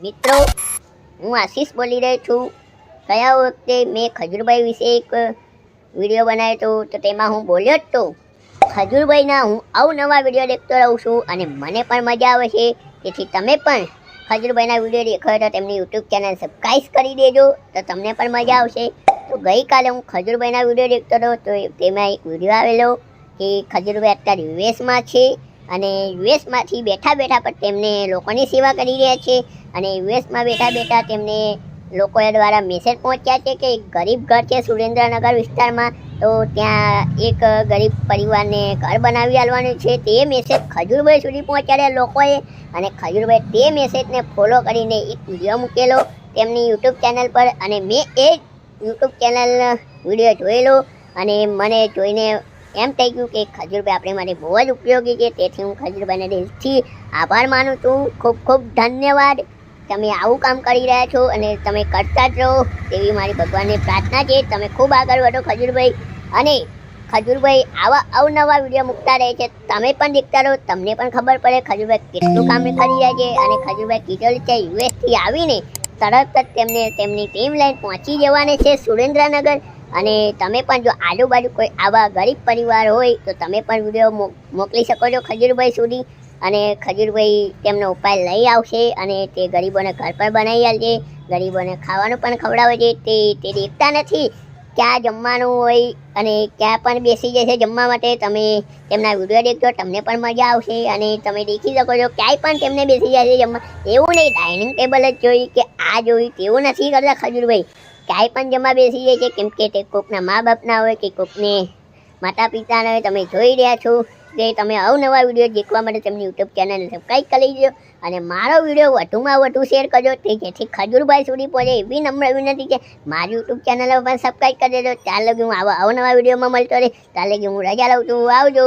મિત્રો, હું આશીષ બોલી રહ્યો છું. ગયા વખતે મેં ખજૂરભાઈ વિશે એક વીડિયો બનાવ્યો હતો, તો તેમાં હું બોલ્યો જ તો, ખજૂરભાઈના હું અવનવા વીડિયો દેખતો રહું છું અને મને પણ મજા આવે છે. તેથી તમે પણ ખજૂરભાઈના વીડિયો દેખો તો તેમની યુટ્યુબ ચેનલ સબસ્ક્રાઈબ કરી દેજો, તો તમને પણ મજા આવશે. તો ગઈકાલે હું ખજૂરભાઈના વીડિયો દેખતો હતો, તો તેમાં એક વીડિયો આવેલો કે ખજૂરભાઈ અત્યારે યુએસમાં છે અને યુએસમાંથી બેઠા બેઠા પણ તેમને લોકોની સેવા કરી રહ્યા છે. અને યુએસમાં બેઠા બેઠા તેમને લોકો દ્વારા મેસેજ પહોંચ્યા છે કે એક ગરીબ ઘર છે સુરેન્દ્રનગર વિસ્તારમાં. તો ત્યાં એક ગરીબ પરિવારને ઘર બનાવી આલવાનું છે. તે મેસેજ ખજૂરભાઈ સુધી પહોંચાડ્યા લોકોએ અને ખજૂરભાઈ તે મેસેજને ફોલો કરીને એક વીડિયો મૂકેલો તેમની યુટ્યુબ ચેનલ પર. અને મેં એ યુટ્યુબ ચેનલ વીડિયો જોયેલો અને મને જોઈને એમ થઈ ગયું કે ખજૂરભાઈ આપણે માટે બહુ જ ઉપયોગી છે. તેથી હું ખજૂરભાઈને દિલથી આભાર માનું છું. ખૂબ ખૂબ ધન્યવાદ. તમે આવું કામ કરી રહ્યા છો અને તમે કરતા જ રહો તેવી મારી ભગવાનને પ્રાર્થના છે. તમે ખૂબ આગળ વધો ખજૂરભાઈ. અને ખજૂરભાઈ, આવા અવનવા વીડિયો મૂકતા રહે છે. તમે પણ દેખતા રહો. તમને પણ ખબર પડે ખજૂરભાઈ કેટલું કામ કરી રહ્યા છે અને ખજૂરભાઈ કીધેલ છે, યુએસથી આવીને તરત જ તેમને તેમની ટીમ લઈને પહોંચી જવાની છે સુરેન્દ્રનગર. અને તમે પણ જો આજુબાજુ કોઈ આવા ગરીબ પરિવાર હોય, તો તમે પણ વીડિયો મોકલી શકો છો ખજૂરભાઈ સુધી. અને ખજૂરભાઈ તેમનો ઉપાય લઈ આવશે અને તે ગરીબોને ઘર પર બનાવી આવજે ગરીબોને ખાવાનું પણ ખવડાવે છે. તે તે દેખતા નથી ક્યાં જમવાનું હોય અને ક્યાં પણ બેસી જશે જમવા માટે. તમે તેમના વીડિયો દેખજો, તમને પણ મજા આવશે અને તમે દેખી શકો છો ક્યાંય પણ તેમને બેસી જશે જમવા. એવું નહીં ડાઇનિંગ ટેબલ જ જોઈ કે આ જોઈ તેવું નથી કરતા ખજૂરભાઈ. ક્યાંય પણ જમવા બેસી જાય છે. કેમ કે તે કોકના મા બાપના હોય કે કોકને માતા પિતાના હોય. તમે જોઈ રહ્યા છો. કે તમે અવનવા વીડિયો દેખવા માટે તેમની યુટ્યુબ ચેનલને સબસ્ક્રાઈબ કરી દેજો અને મારો વીડિયો વધુમાં વધુ શેર કરજો તે જેથી ખજૂરભાઈ સુધી પહોંચે એવી નમ્ર વિનંતી છે. મારી યુટ્યુબ ચેનલ પણ સબસ્ક્રાઈબ કરી દેજો. ત્યાં લગી હું આવા અવનવા વિડીયોમાં મળતો રહે. ત્યાં લગી હું રજા લઉં છું. આવજો.